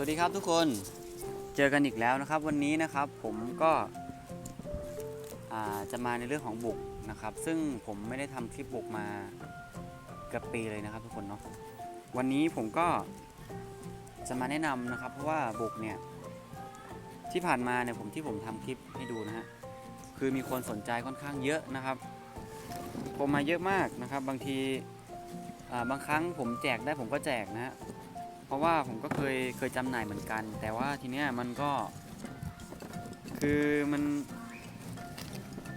วัสดีครับทุกคนเจอกันอีกแล้วนะครับ วันนี้นะครับผมก็จะมาในเรื่องของบุกนะครับ ซึ่งผมไม่ได้ทำคลิปบุกมาเกือบปีเลยนะครับ ทุกคนเนาะวันนี้ผมก็จะมาแนะนำนะครับ เพราะว่าบุกเนี่ยที่ผ่านมาเนี่ยผมที่ผมทำคลิปให้ดูนะฮะคือมีคนสนใจค่อนข้างเยอะนะครับ ผมมาเยอะมากนะครับ บางทีบางครั้งผมแจกได้ผมก็แจกนะฮะ เพราะว่าผมก็เคยเคยจำหน่ายเหมือนกัน แต่ว่าทีเนี้ยมันก็ คือมัน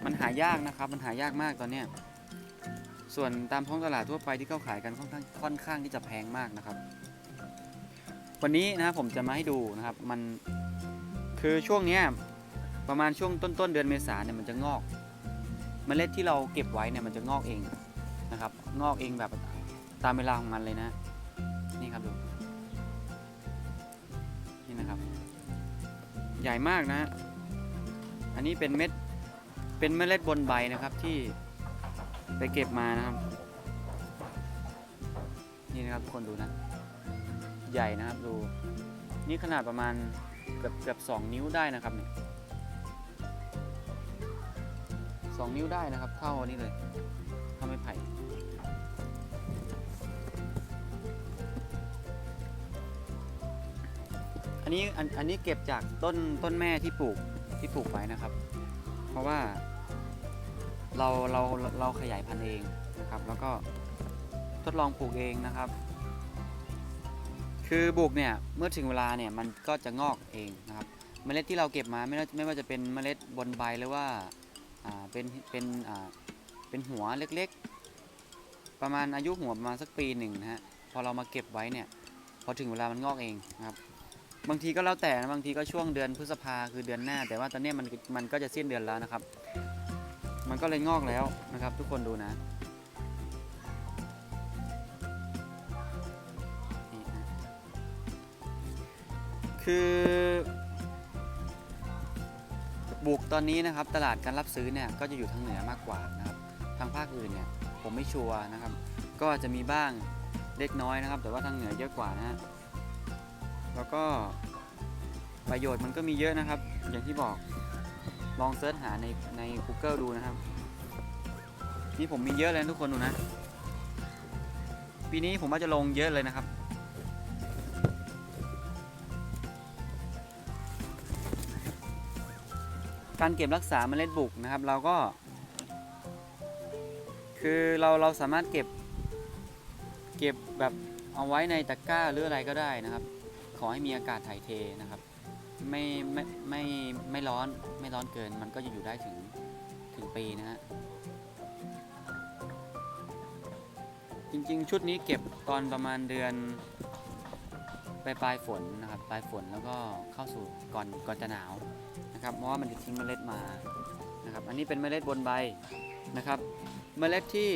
มันหายากนะครับ มันหายากมากตอนเนี้ยส่วนตามท้องตลาดทั่วไปที่เขาขายกันค่อนข้างค่อนข้างที่จะแพงมากนะครับ วันนี้นะครับผมจะมาให้ดูนะครับ มันคือช่วงเนี้ยประมาณช่วงต้นต้นๆเดือนเมษาเนี่ยมันจะงอกเมล็ดที่เราเก็บไว้เนี่ยมันจะงอกเองนะครับ งอกเองแบบตามเวลาของมันเลยนะ นี่ครับดู นี่นะครับ ใหญ่มากนะฮะอันนี้เป็นเม็ดเป็นเมล็ดบนใบนะครับที่ไปเก็บมานะครับ นี่นะครับทุกคนดูนะ ใหญ่นะครับดู นี่ขนาดประมาณเกือบเกือบสองนิ้วได้นะครับเนี่ยสองนิ้วได้นะครับ เท่านี้เลย นนี้อันอันนี้เก็บจากต้นต้นแม่ที่ปลูกที่ปลูกไว้นะครับ เพราะว่าเราเราเราขยายพันธุ์เองนะครับ แล้วก็ทดลองปลูกเองนะครับ คือปลูกเนี่ยเมื่อถึงเวลาเนี่ยมันก็จะงอกเองนะครับ เมล็ดที่เราเก็บมาไม่ว่าไม่ว่าจะเป็นเมล็ดบนใบหรือว่าอ่าเป็นเป็นอ่าเป็นหัวเล็กๆ ประมาณอายุหัวประมาณสักปีหนึ่งนะฮะพอเรามาเก็บไว้เนี่ยพอถึงเวลามันงอกเองนะครับ บางทีก็แล้วแต่นะบางทีก็ช่วงเดือนพฤษภาคือเดือนหน้า แต่ว่าตอนนี้มันมันก็จะสิ้นเดือนแล้วนะครับ มันก็เลยงอกแล้วนะครับ ทุกคนดูนะนี่นะคือบุกตอนนี้นะครับตลาดการรับซื้อเนี่ยก็จะอยู่ทางเหนือมากกว่านะครับ ทางภาคอื่นเนี่ยผมไม่ชัวร์นะครับ ก็จะมีบ้างเล็กน้อยนะครับ แต่ว่าทางเหนือเยอะกว่านะฮะ แล้วก็ประโยชน์มันก็มีเยอะนะครับ อย่างที่บอกลองเซิร์ชหาในใน Google ดูนะครับ นี่ผมมีเยอะเลยทุกคนดูนะ ปีนี้ผมว่าจะลงเยอะเลยนะครับ การเก็บรักษาเมล็ดบุกนะครับ เราก็ คือเราเราสามารถเก็บ เก็บแบบเอาไว้ในตะกร้าหรืออะไรก็ได้นะครับ อให้มีอากาศถ่ายเทนะครับ ไม่ไม่ไม่ไม่ร้อนไม่ร้อนเกินมันก็จะอยู่ได้ถึงถึงปีนะฮะจริงๆ ชุดนี้เก็บตอนประมาณเดือนปลายปลายฝนนะครับปลายฝนแล้วก็เข้าสู่ก่อนก่อนจะหนาวนะครับเพราะว่ามันจะทิ้งเมล็ดมานะครับอันนี้เป็นเมล็ดบนใบนะครับ เมล็ดที่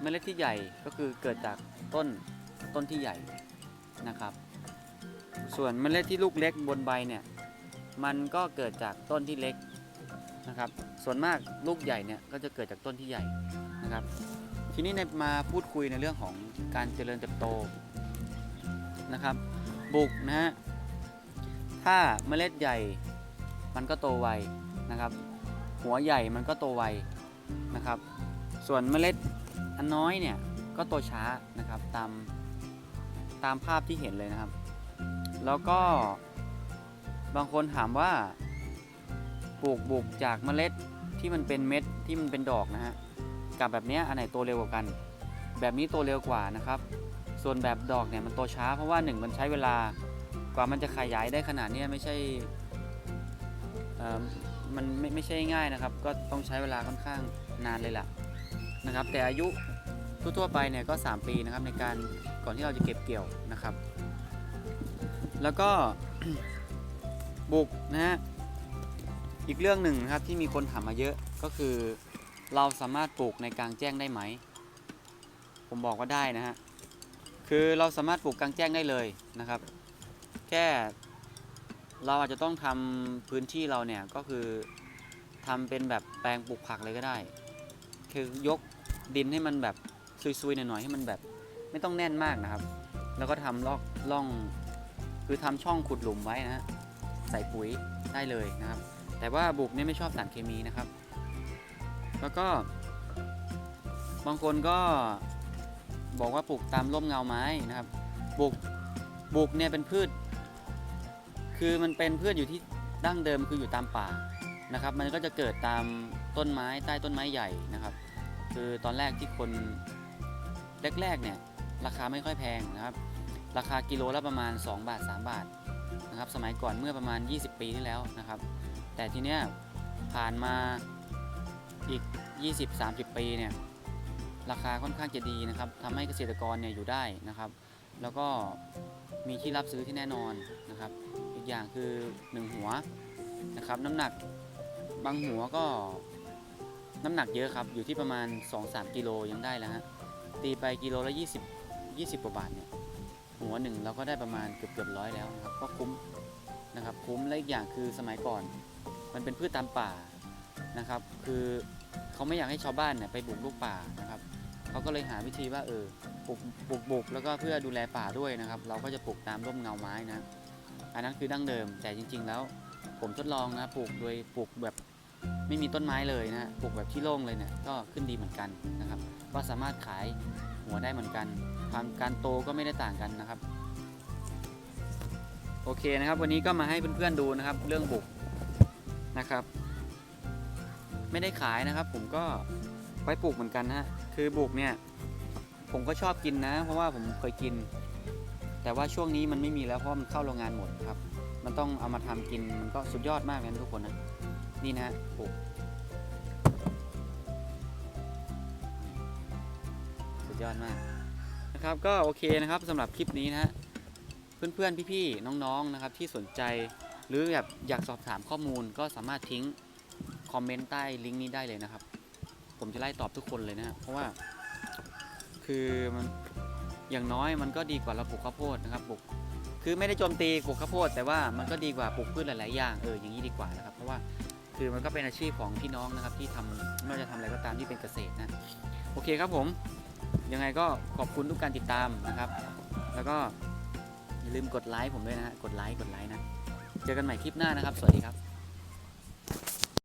เมล็ดที่ใหญ่ก็คือเกิดจากต้น ต้นที่ใหญ่นะครับ ส่วนเมล็ดที่ลูกเล็กบนใบเนี่ยมันก็เกิดจากต้นที่เล็กนะครับ ส่วนมากลูกใหญ่เนี่ยก็จะเกิดจากต้นที่ใหญ่นะครับ ทีนี้ในมาพูดคุยในเรื่องของการเจริญเติบโตนะครับ บุกนะฮะถ้าเมล็ดใหญ่มันก็โตไวนะครับ หัวใหญ่มันก็โตไวนะครับ ส่วนเมล็ดอันน้อยเนี่ยก็โตช้านะครับตาม ตามภาพที่เห็นเลยนะครับ แล้วก็บางคนถามว่าปลูกบุกจากเมล็ดที่มันเป็นเม็ดที่มันเป็นดอกนะฮะกับแบบนี้อันไหนโตเร็วกว่ากัน แบบนี้โตเร็วกว่านะครับ ส่วนแบบดอกเนี่ยมันโตช้าเพราะว่าหนึ่งมันใช้เวลากว่ามันจะขยายได้ขนาดนี้ไม่ใช่มันไม่ไม่ใช่ง่ายนะครับ ก็ต้องใช้เวลาค่อนข้างนานเลยล่ะนะครับ แต่อายุทั่วๆไปเนี่ยก็ 3 ปีนะครับในการ ก่อนที่เราจะเก็บเกี่ยวนะครับ แล้วก็บุกนะฮะอีกเรื่องหนึ่งนะครับที่มีคนถามมาเยอะก็คือ เราสามารถปลูกในกลางแจ้งได้ไหม ผมบอกว่าได้นะฮะคือเราสามารถปลูกกลางแจ้งได้เลยนะครับ แค่เราอาจจะต้องทำพื้นที่เราเนี่ยก็คือทำเป็นแบบแปลงปลูกผักเลยก็ได้ คือยกดินให้มันแบบซุยๆหน่อยๆให้มันแบบ ไม่ต้องแน่นมากนะครับ แล้วก็ทำลอกล่อง คือทำช่องขุดหลุมไว้นะฮะใส่ปุ๋ยได้เลยนะครับ แต่ว่าบุกเนี่ยไม่ชอบสารเคมีนะครับ แล้วก็ บางคนก็บอกว่าปลูกตามร่มเงาไม้นะครับบุกบุกเนี่ยเป็นพืช คือมันเป็นพืชอยู่ที่ดั้งเดิมคืออยู่ตามป่านะครับ มันก็จะเกิดตามต้นไม้ใต้ต้นไม้ใหญ่นะครับ คือตอนแรกที่คนแรกๆเนี่ย ราคาไม่ค่อยแพงนะครับ ราคากิโลละประมาณ 2 บาท 3 บาทนะครับ สมัยก่อนเมื่อประมาณ 20 ปีที่แล้วนะครับ แต่ทีเนี้ยผ่านมาอีก 20-30 ปีเนี่ยราคาค่อนข้างจะดีนะครับทำให้เกษตรกรเนี่ยอยู่ได้นะครับ แล้วก็มีที่รับซื้อที่แน่นอนนะครับ อีกอย่างคือ1หัวนะครับน้ำหนักบางหัวก็น้ำหนักเยอะครับ อยู่ที่ประมาณ 2-3 กิโลยังได้แล้วฮะตีไปกิโลละ 20 20กว่าบาทเนี่ยหัวหนึ่งเราก็ได้ประมาณเกือบเกือบร้อยแล้วนะครับก็คุ้มนะครับคุ้มและอีกอย่างคือสมัยก่อน มันเป็นพืชตามป่านะครับ คือเขาไม่อยากให้ชาวบ้านเนี่ยไปบุกลุกป่านะครับเขาก็เลยหาวิธีว่าเออปลูกปลูกบุกแล้วก็เพื่อดูแลป่าด้วยนะครับ เราก็จะปลูกตามร่มเงาไม้นะอันนั้นคือดั้งเดิมแต่จริง ๆ แล้วผมทดลองนะปลูกโดยปลูกแบบไม่มีต้นไม้เลยนะปลูกแบบที่โล่งเลยเนี่ยก็ขึ้นดีเหมือนกันนะครับ ก็สามารถขาย หัวได้เหมือนกัน ความการโตก็ไม่ได้ต่างกันนะครับ โอเคนะครับวันนี้ก็มาให้เพื่อนๆดูนะครับ เรื่องบุกนะครับ ไม่ได้ขายนะครับ ผมก็ไว้ปลูกเหมือนกันนะฮะคือบุกเนี่ย ผมก็ชอบกินนะ เพราะว่าผมเคยกิน แต่ว่าช่วงนี้มันไม่มีแล้วเพราะมันเข้าโรงงานหมดครับ มันต้องเอามาทำกินมันก็สุดยอดมากเลยทุกคนนะนี่นะฮะปลูก ดยอดมากนะครับก็โอเคนะครับสำหรับคลิปนี้นะฮะเพื่อนๆพี่ๆน้องๆนะครับที่สนใจหรืออยากอยากสอบถามข้อมูลก็สามารถทิ้งคอมเมนต์ใต้ลิงก์นี้ได้เลยนะครับ ผมจะไล่ตอบทุกคนเลยนะฮะเพราะว่า คือมันอย่างน้อยมันก็ดีกว่าเราปลูกข้าวโพดนะครับปลูกคือไม่ได้โจมตีปลูกข้าวโพด แต่ว่ามันก็ดีกว่าปลูกพืชหลายๆอย่างเอออย่างนี้ดีกว่านะครับ เพราะว่าคือมันก็เป็นอาชีพของพี่น้องนะครับที่ทำไม่ว่าจะทำอะไรก็ตามที่เป็นเกษตรนะโอเคครับผม ยังไงก็ขอบคุณทุกการติดตามนะครับ แล้วก็อย่าลืมกดไลค์ผมด้วยนะฮะกดไลค์กดไลค์นะ เจอกันใหม่คลิปหน้านะครับ สวัสดีครับ